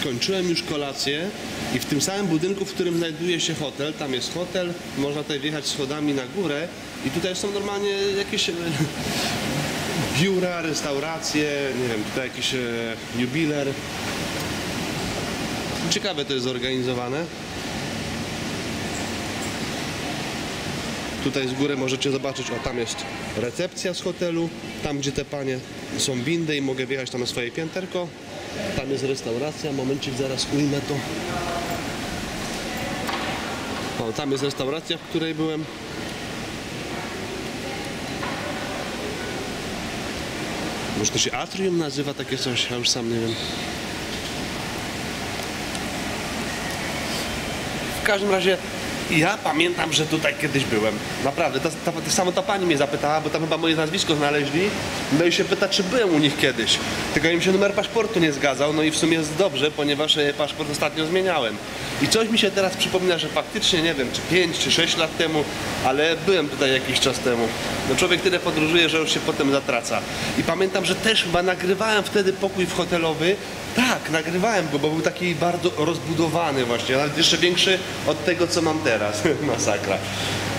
skończyłem już kolację i w tym samym budynku, w którym znajduje się hotel, tam jest hotel, można tutaj wjechać schodami na górę i tutaj są normalnie jakieś e, biura, restauracje, nie wiem, tutaj jakiś e, jubiler. Ciekawe to jest zorganizowane. Tutaj z góry możecie zobaczyć, o tam jest recepcja z hotelu, tam gdzie te panie są windy i mogę wjechać tam na swoje pięterko. Tam jest restauracja, momencik zaraz ujmę to. O, tam jest restauracja, w której byłem. Może to się atrium nazywa takie coś, ja już sam nie wiem. W każdym razie ja pamiętam, że tutaj kiedyś byłem. Naprawdę, ta, samo ta pani mnie zapytała, bo tam chyba moje nazwisko znaleźli. No i się pyta, czy byłem u nich kiedyś. Tylko im się numer paszportu nie zgadzał, no i w sumie jest dobrze, ponieważ e, paszport ostatnio zmieniałem. I coś mi się teraz przypomina, że faktycznie, nie wiem, czy 5 czy 6 lat temu, ale byłem tutaj jakiś czas temu. No człowiek tyle podróżuje, że już się potem zatraca. I pamiętam, że też chyba nagrywałem wtedy pokój w hotelowy. Tak, nagrywałem go, bo był taki bardzo rozbudowany właśnie, nawet jeszcze większy od tego, co mam teraz. Masakra.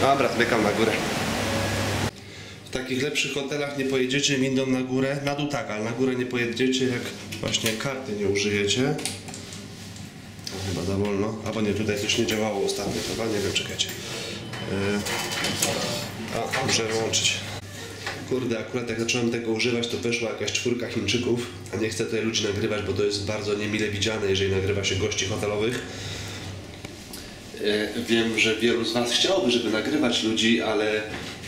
Dobra, zbiegam na górę. W takich lepszych hotelach nie pojedziecie windą na górę, na dół tak, ale na górę nie pojedziecie, jak właśnie karty nie użyjecie. To chyba za wolno. Albo nie, tutaj coś nie działało ostatnio, chyba nie wiem, czekajcie. Yy, a, muszę wyłączyć. Kurde, akurat jak zacząłem tego używać, to weszła jakaś czwórka Chińczyków, a nie chcę tutaj ludzi nagrywać, bo to jest bardzo niemile widziane, jeżeli nagrywa się gości hotelowych. E, Wiem, że wielu z Was chciałoby, żeby nagrywać ludzi, ale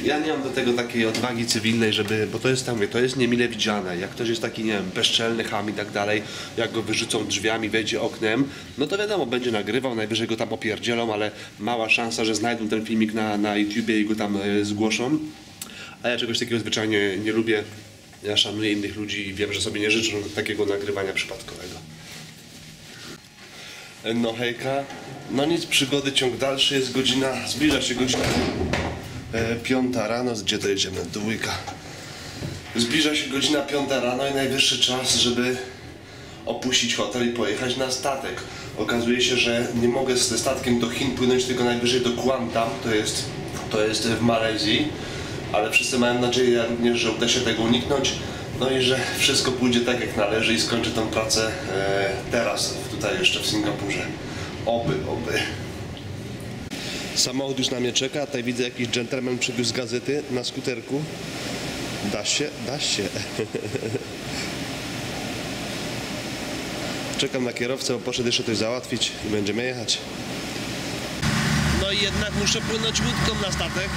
ja nie mam do tego takiej odwagi cywilnej, żeby, bo to jest, tam to jest niemile widziane. Jak ktoś jest taki, nie wiem, bezczelny, ham i tak dalej, jak go wyrzucą drzwiami, wejdzie oknem, no to wiadomo, będzie nagrywał, najwyżej go tam opierdzielą, ale mała szansa, że znajdą ten filmik na, na YouTubie i go tam e, zgłoszą. A ja czegoś takiego zwyczajnie nie lubię. Ja szanuję innych ludzi i wiem, że sobie nie życzą takiego nagrywania przypadkowego. No hejka, no nic, przygody ciąg dalszy, jest godzina, zbliża się godzina e, piąta rano, gdzie to jedziemy, dwójka. Zbliża się godzina piąta rano i najwyższy czas, żeby opuścić hotel i pojechać na statek. Okazuje się, że nie mogę ze statkiem do Chin płynąć, tylko najwyżej do Guantam, to jest, to jest w Malezji, ale wszyscy mają nadzieję również, że uda się tego uniknąć. No i że wszystko pójdzie tak jak należy i skończę tę pracę e, teraz, tutaj jeszcze w Singapurze. Oby, oby. Samochód już na mnie czeka, tutaj widzę jakiś dżentelmen przywiózł gazety na skuterku. Da się, da się. Czekam na kierowcę, bo poszedł jeszcze coś załatwić i będziemy jechać. No i jednak muszę płynąć łódką na statek.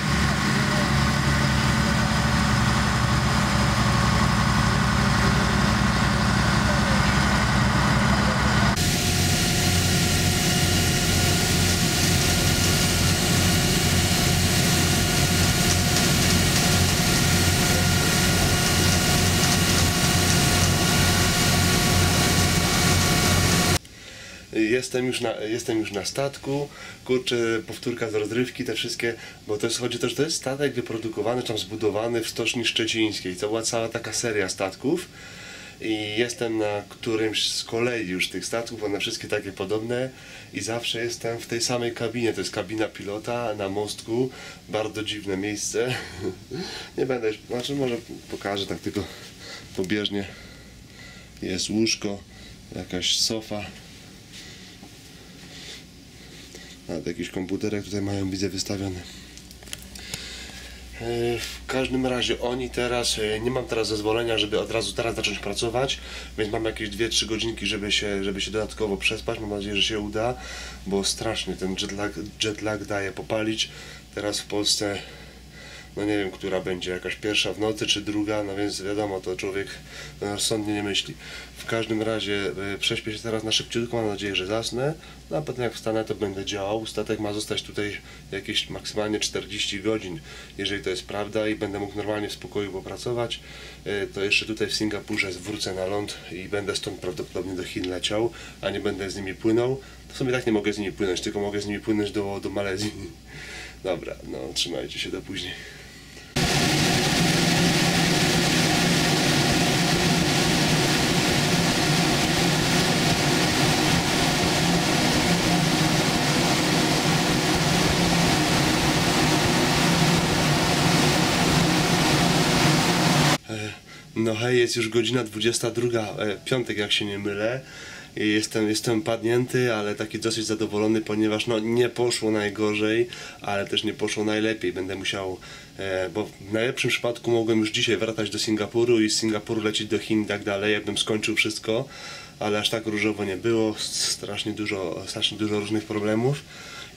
Jestem już, na, jestem już na statku, kurczę, powtórka z rozrywki, te wszystkie, bo to jest, chodzi też, to jest statek wyprodukowany, tam zbudowany w Stoczni Szczecińskiej. To była cała taka seria statków i jestem na którymś z kolei już tych statków, one wszystkie takie podobne i zawsze jestem w tej samej kabinie, to jest kabina pilota na mostku, bardzo dziwne miejsce. Nie będę, znaczy może pokażę tak tylko pobieżnie. Jest łóżko, jakaś sofa. Nawet jakiś komputerek tutaj mają, widzę, wystawiony. E, W każdym razie oni teraz, e, nie mam teraz zezwolenia, żeby od razu teraz zacząć pracować, więc mam jakieś 2-3 godzinki, żeby się, żeby się dodatkowo przespać. Mam nadzieję, że się uda, bo strasznie ten jetlag, jetlag daje popalić. Teraz w Polsce, no nie wiem, która będzie, jakaś pierwsza w nocy czy druga, no więc wiadomo, to człowiek no, rozsądnie nie myśli. W każdym razie e, prześpię się teraz na szybciutko, mam nadzieję, że zasnę. No a potem jak wstanę, to będę działał. Statek ma zostać tutaj jakieś maksymalnie 40 godzin, jeżeli to jest prawda i będę mógł normalnie w spokoju popracować. e, To jeszcze tutaj w Singapurze wrócę na ląd i będę stąd prawdopodobnie do Chin leciał, a nie będę z nimi płynął. W sumie tak nie mogę z nimi płynąć, tylko mogę z nimi płynąć do, do Malezji. Dobra, no trzymajcie się, do później. E, no hej, jest już godzina 22, e, piątek jak się nie mylę. Jestem, jestem padnięty, ale taki dosyć zadowolony, ponieważ no, nie poszło najgorzej, ale też nie poszło najlepiej. Będę musiał, e, bo w najlepszym przypadku mogłem już dzisiaj wracać do Singapuru i z Singapuru lecieć do Chin i tak dalej, jakbym skończył wszystko, ale aż tak różowo nie było, strasznie dużo, strasznie dużo różnych problemów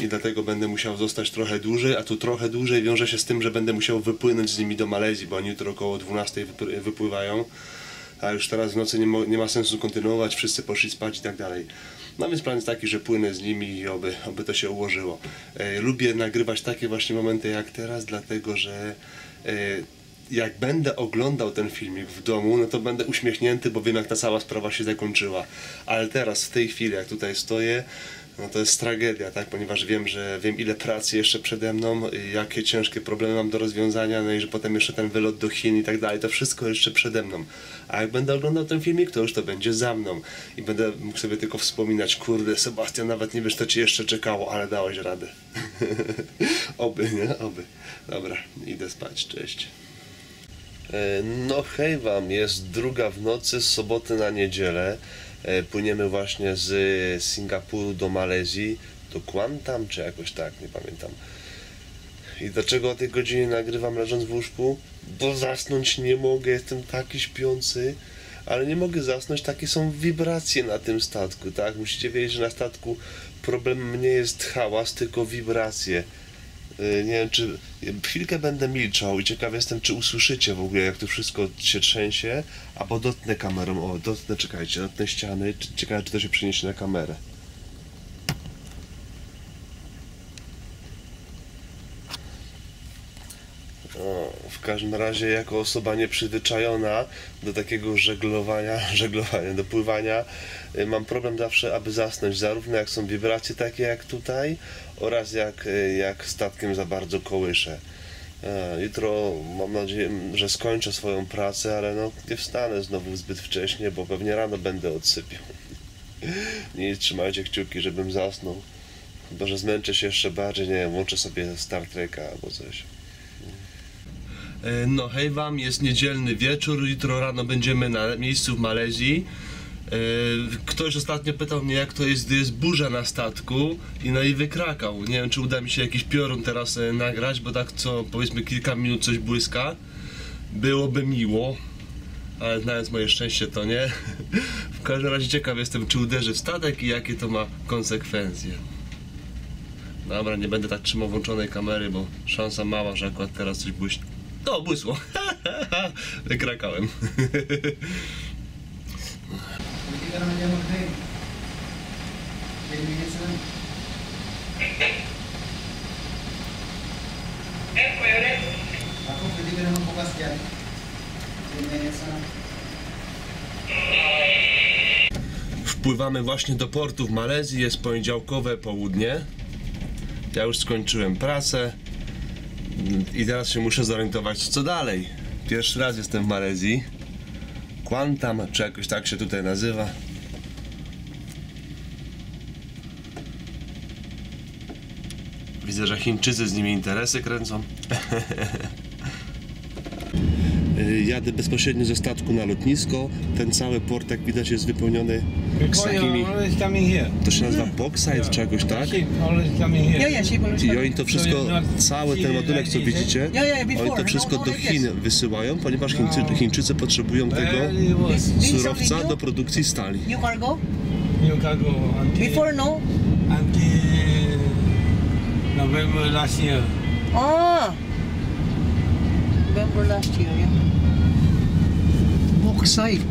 i dlatego będę musiał zostać trochę dłużej, a tu trochę dłużej wiąże się z tym, że będę musiał wypłynąć z nimi do Malezji, bo oni jutro około 12 wypły- wypływają, a już teraz w nocy nie, mo- nie ma sensu kontynuować, wszyscy poszli spać i tak dalej. No więc plan jest taki, że płynę z nimi i oby, oby to się ułożyło. E, lubię nagrywać takie właśnie momenty jak teraz, dlatego że e, jak będę oglądał ten filmik w domu, no to będę uśmiechnięty, bo wiem jak ta cała sprawa się zakończyła. Ale teraz, w tej chwili, jak tutaj stoję, no to jest tragedia, tak? Ponieważ wiem, że wiem ile pracy jeszcze przede mną, jakie ciężkie problemy mam do rozwiązania, no i że potem jeszcze ten wylot do Chin i tak dalej, to wszystko jeszcze przede mną. A jak będę oglądał ten filmik, to już to będzie za mną i będę mógł sobie tylko wspominać, kurde, Sebastian, nawet nie wiesz, co ci jeszcze czekało, ale dałeś radę. Oby, nie? Oby. Dobra, idę spać, cześć. E, No hej wam, jest druga w nocy z soboty na niedzielę. E, Płyniemy właśnie z Singapuru do Malezji, do Kuantan czy jakoś tak, nie pamiętam. I dlaczego o tej godzinie nagrywam leżąc w łóżku? Bo zasnąć nie mogę, jestem taki śpiący, ale nie mogę zasnąć, takie są wibracje na tym statku, tak? Musicie wiedzieć, że na statku problemem nie jest hałas, tylko wibracje. Y, Nie wiem, czy chwilkę będę milczał i ciekaw jestem, czy usłyszycie w ogóle, jak to wszystko się trzęsie, albo dotknę kamerą. O, dotknę, czekajcie, dotknę ściany. Ciekawe, czy to się przeniesie na kamerę. Każdym razie, jako osoba nieprzyzwyczajona do takiego żeglowania, żeglowania, do pływania, y, mam problem zawsze, aby zasnąć, zarówno jak są wibracje takie jak tutaj, oraz jak, y, jak statkiem za bardzo kołyszę. E, Jutro mam nadzieję, że skończę swoją pracę, ale no nie wstanę znowu zbyt wcześnie, bo pewnie rano będę odsypiał. Nie trzymajcie kciuki, żebym zasnął. Chyba, że zmęczę się jeszcze bardziej, nie wiem, włączę sobie Star Treka albo coś. No hej wam, jest niedzielny wieczór, jutro rano będziemy na miejscu w Malezji. E, Ktoś ostatnio pytał mnie jak to jest, gdy jest burza na statku i no i wykrakał. Nie wiem czy uda mi się jakiś piorun teraz e, nagrać, bo tak co powiedzmy kilka minut coś błyska. Byłoby miło, ale znając moje szczęście to nie. W każdym razie ciekaw jestem czy uderzy w statek i jakie to ma konsekwencje. Dobra, nie będę tak trzymał włączonej kamery, bo szansa mała, że akurat teraz coś błyśnie. To błysło. Wykrakałem. Hindi ka naman dyan mag-drink. 10 minutes lang. Ako, pwede ka naman bukas dyan. 10 minutes lang. Wpływamy właśnie do portu w Malezji, jest poniedziałkowe południe. Ja już skończyłem pracę i teraz się muszę zorientować co dalej. Pierwszy raz jestem w Malezji. Quantam, czy jakoś tak się tutaj nazywa. Widzę, że Chińczycy z nimi interesy kręcą. Y, Jadę bezpośrednio ze statku na lotnisko. Ten cały port, jak widać, jest wypełniony takimi... To się nazywa bauxite czy jakoś tak? Yeah, yeah, she I oni to wszystko, cały ten ładunek co widzicie, oni to wszystko No, no, do like Chin wysyłają, ponieważ Chińcy, Chińczycy potrzebują tego surowca do produkcji stali. new cargo? New cargo until, Before, no? until November last year. Ah! November last year, yeah. Bauxite.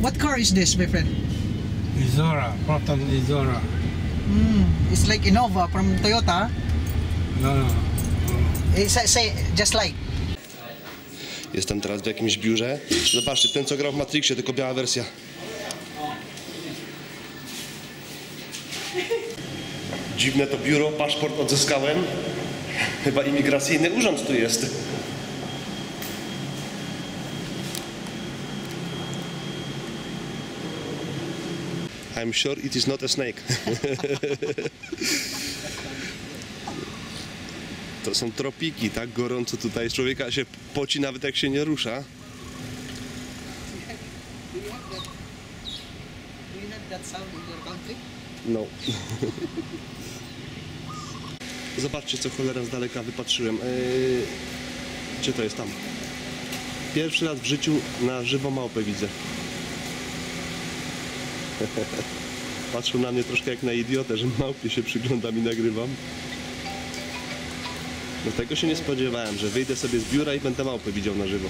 What car is this, my friend? Izora, Proton Izora. It's like Innova from Toyota. No, no. It's, say, just like. Jestem teraz w jakimś biurze. Zobaczcie, ten co grał w Matrixie, tylko biała wersja. Dziwne to biuro, paszport odzyskałem. Chyba imigracyjny urząd tu jest. I'm sure it is not a snake. To są tropiki, tak gorąco tutaj. Człowieka się poci nawet jak się nie rusza. Do have that sound in your country? No. Zobaczcie, co cholera z daleka wypatrzyłem. Eee, gdzie to jest tam? Pierwszy raz w życiu na żywo małpę widzę. Patrzą na mnie troszkę jak na idiotę, że małpie się przyglądam i nagrywam. No tego się nie spodziewałem, że wyjdę sobie z biura i będę małpę widział na żywo.